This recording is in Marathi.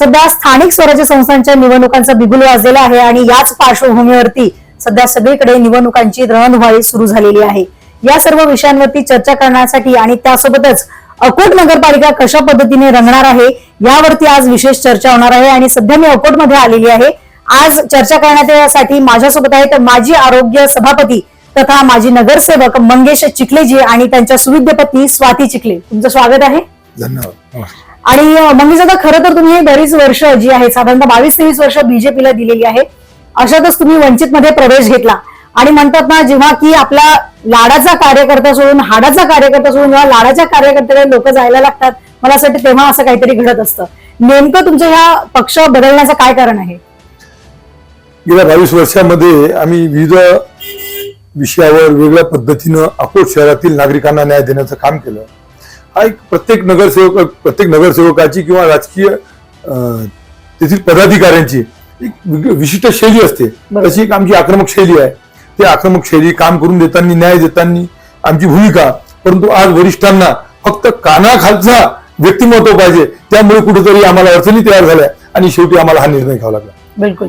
सध्या स्थानिक स्वराज्य संस्थांच्या निवडणुकांचा बिगुल वाजलेला आहे आणि याच पार्श्वभूमीवरती सध्या सगळीकडे निवडणुकांची रणधुमाळी सुरू झालेली आहे. या सर्व विषयांवरती चर्चा करण्यासाठी आणि त्यासोबतच अकोट नगरपालिका कशा पद्धतीने रंगणार आहे यावरती आज विशेष चर्चा होणार आहे आणि सध्या मी अकोटमध्ये आलेली आहे. आज चर्चा करण्यासाठी माझ्यासोबत आहेत माजी आरोग्य सभापती तथा माजी नगरसेवक मंगेश चिखलेजी आणि त्यांच्या सुविद्य पत्नी स्वाती चिखले. तुमचं स्वागत आहे. धन्यवाद. आणि मग मंगेश दादा खरं तर तुम्ही बरीच वर्ष जी आहे साधारणतः बावीस तेवीस वर्ष बीजेपीला दिलेली आहे अशातच तुम्ही वंचित मध्ये प्रवेश घेतला. आणि म्हणतात ना जेव्हा की आपला लाडाचा कार्यकर्ता सोडून हाडाचा कार्यकर्ता सोडून जेव्हा लाडाच्या कार्यकर्त्याकडे लोक जायला लागतात मला असं वाटतं तेव्हा असं काहीतरी घडत असतं. नेमकं तुमच्या ह्या पक्ष बदलण्याचं काय कारण आहे? गेल्या बावीस वर्षामध्ये आम्ही विविध विषयावर वेगळ्या पद्धतीनं अकोट शहरातील नागरिकांना न्याय देण्याचं काम केलं. हा एक प्रत्येक नगरसेवक प्रत्येक नगरसेवकाची किंवा राजकीय तेथील पदाधिकाऱ्यांची एक विशिष्ट शैली असते. तशी एक आमची आक्रमक शैली आहे. ती आक्रमक शैली काम करून देताना न्याय देताना आमची भूमिका परंतु आज वरिष्ठांना फक्त कानाखालचा व्यक्तिमत्व पाहिजे त्यामुळे कुठेतरी आम्हाला अडचणी तयार झाल्या आणि शेवटी आम्हाला हा निर्णय घ्यावा लागला. बिलकुल.